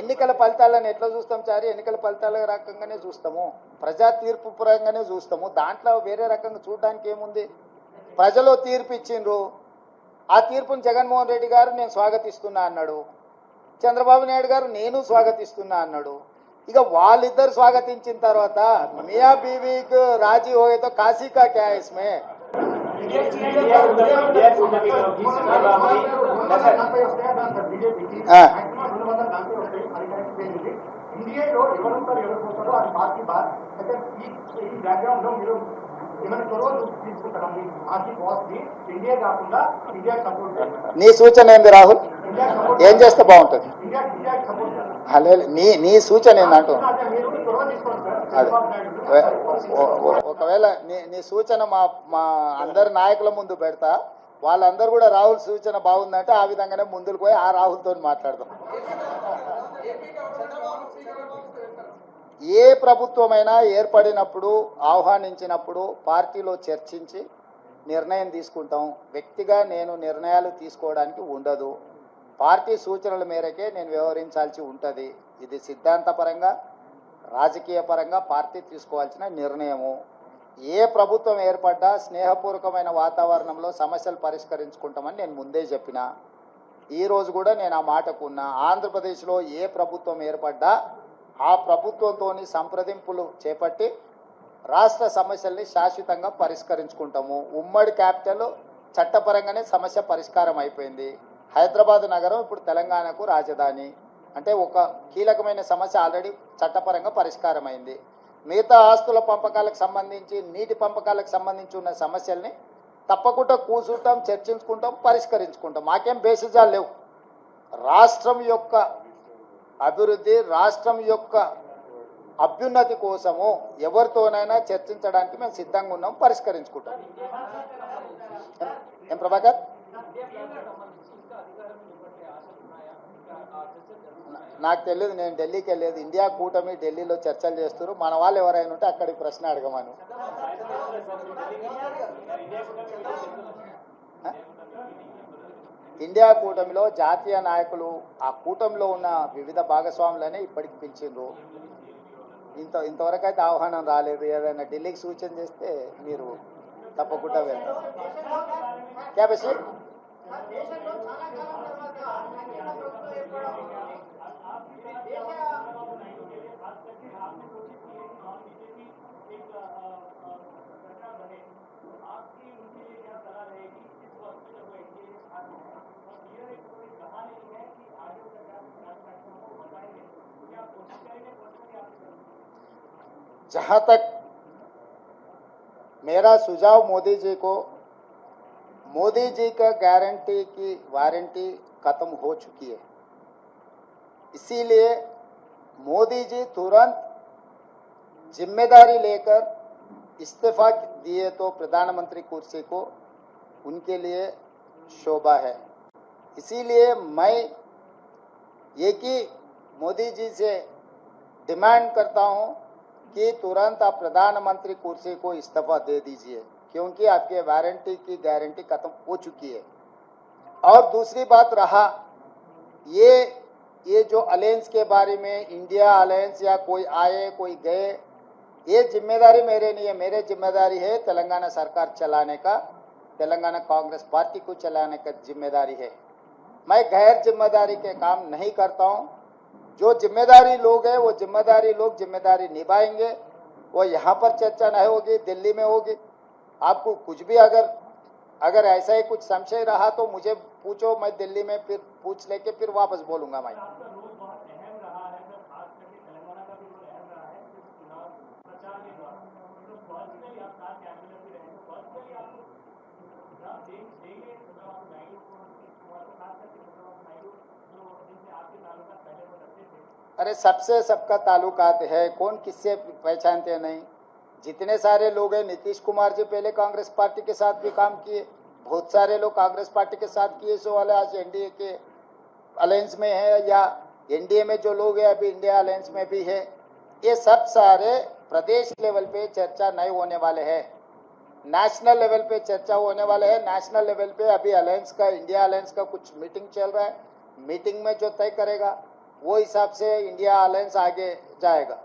ఎన్నికల ఫలితాలను ఎట్లా చూస్తాం చారి? ఎన్నికల ఫలితాల రకంగానే చూస్తాము. ప్రజా తీర్పు పరంగానే చూస్తాము. దాంట్లో వేరే రకంగా చూడడానికి ఏముంది? ప్రజలు తీర్పు ఇచ్చిండ్రు. ఆ తీర్పును జగన్మోహన్ రెడ్డి గారు నేను స్వాగతిస్తున్నా అన్నాడు. చంద్రబాబు నాయుడు గారు నేను స్వాగతిస్తున్నా అన్నాడు. ఇక వాళ్ళిద్దరు స్వాగతించిన తర్వాత మియా బీవీకి రాజీ హోయేతో కాశీకా క్యాయస్మే క్యా అయితే ఈ ఈ బ్యాక్గ్రౌండ్లో మీరు ఏమైనా చొరవ తీసుకుంటారా? మీ పార్టీ బాస్ని ఇండియా కాకుండా ఇండియా సపోర్ట్ నీ సూచన ఏంది రాహుల్? ఏం చేస్తే బాగుంటుంది? అలే నీ నీ సూచన అదే. ఓ- ఒకవేళ నీ నీ సూచన మా మా అందరి నాయకుల ముందు పెడతా వాళ్ళందరూ కూడా రాహుల్ సూచన బాగుందంటే ఆ విధంగానే ముందుకు పోయి ఆ రాహుల్తో మాట్లాడదాం. ఏ ప్రభుత్వమైనా ఏర్పడినప్పుడు ఆహ్వానించినప్పుడు పార్టీలో చర్చించి నిర్ణయం తీసుకుంటాం. వ్యక్తిగా నేను నిర్ణయాలు తీసుకోవడానికి ఉండదు. పార్టీ సూచనల మేరకే నేను వ్యవహరించాల్సి ఉంటుంది. ఇది సిద్ధాంతపరంగా రాజకీయ పరంగా పార్టీ తీసుకోవాల్సిన నిర్ణయము. ఏ ప్రభుత్వం ఏర్పడ్డా స్నేహపూర్వకమైన వాతావరణంలో సమస్యలు పరిష్కరించుకుంటామని నేను ముందే చెప్పిన. ఈరోజు కూడా నేను ఆ మాటకున్నా ఆంధ్రప్రదేశ్లో ఏ ప్రభుత్వం ఏర్పడ్డా ఆ ప్రభుత్వంతో సంప్రదింపులు చేపట్టి రాష్ట్ర సమస్యల్ని శాశ్వతంగా పరిష్కరించుకుంటాము. ఉమ్మడి క్యాపిటల్ చట్టపరంగానే సమస్య పరిష్కారం అయిపోయింది. హైదరాబాద్ నగరం ఇప్పుడు తెలంగాణకు రాజధాని. అంటే ఒక కీలకమైన సమస్య ఆల్రెడీ చట్టపరంగా పరిష్కారం అయింది మిగతా ఆస్తుల పంపకాలకు సంబంధించి నీటి పంపకాలకు సంబంధించి ఉన్న సమస్యల్ని తప్పకుండా కూర్చుంటాం చర్చించుకుంటాం పరిష్కరించుకుంటాం. మాకేం బేసిజాలు లేవు. రాష్ట్రం యొక్క అభివృద్ధి రాష్ట్రం యొక్క అభ్యున్నతి కోసము ఎవరితోనైనా చర్చించడానికి మేము సిద్ధంగా ఉన్నాం పరిష్కరించుకుంటాం. ఏం- ప్రభాకర్? నాకు తెలియదు నేను ఢిల్లీకి వెళ్ళేది. ఇండియా కూటమి ఢిల్లీలో చర్చలు చేస్తున్నారు. మన వాళ్ళు ఎవరైనా ఉంటే అక్కడికి ప్రశ్న అడగమను ఆ? ఇండియా కూటమిలో జాతీయ నాయకులు ఆ కూటమిలో ఉన్న వివిధ భాగస్వాములనే ఇప్పటికి పిలిచిండ్రు. ఇంత ఇంతవరకు అయితే ఆహ్వానం రాలేదు. ఏదైనా ఢిల్లీకి సూచన చేస్తే మీరు తప్పకుండా వెళ్తారు. క్యా जहाँ तक मेरा सुझाव मोदी जी को, मोदी जी का गारंटी की वारंटी खत्म हो चुकी है। इसीलिए मोदी जी तुरंत ज़िम्मेदारी लेकर इस्तीफा दिए तो प्रधानमंत्री कुर्सी को उनके लिए शोभा है। इसीलिए मैं एक ही मोदी जी से डिमांड करता हूँ कि तुरंत आप प्रधानमंत्री कुर्सी को इस्तीफा दे दीजिए, क्योंकि आपके वारंटी की गारंटी खत्म हो चुकी है। और दूसरी बात रहा, ये ये जो अलायंस के बारे में इंडिया अलायंस या कोई आए, कोई गए, ये ज़िम्मेदारी मेरे नहीं है मेरे ज़िम्मेदारी है तेलंगाना सरकार चलाने का, तेलंगाना कांग्रेस पार्टी को चलाने का ज़िम्मेदारी है। मैं गैर ज़िम्मेदारी के काम नहीं करता हूँ जो ज़िम्मेदारी लोग हैं, वो ज़िम्मेदारी लोग ज़िम्मेदारी निभाएँगे। वो यहाँ पर चर्चा नहीं होगी, दिल्ली में होगी। आपको कुछ भी अगर अगर ऐसा ही कुछ संशय रहा तो मुझे पूछो, मैं दिल्ली में फिर पूछ लेके फिर वापस बोलूँगा मैं। अरे सबसे सबका ताल्लुकात है, कौन किससे पहचानते नहीं। जितने सारे लोग हैं, नीतीश कुमार जी पहले कांग्रेस पार्टी के साथ भी काम किए, बहुत सारे लोग कांग्रेस पार्टी के साथ किए, सो वाले आज एनडीए के अलायंस में है या एनडीए में जो लोग हैं, अभी इंडिया अलायंस में भी है। ये सब सारे प्रदेश लेवल पे चर्चा नहीं होने वाले हैं। नेशनल लेवल पे चर्चा होने वाले है। नेशनल लेवल पे अभी अलायंस का इंडिया अलायंस का कुछ मीटिंग चल रहा है। मीटिंग में जो तय करेगा वो हिसाब से इंडिया अलायंस आगे जाएगा।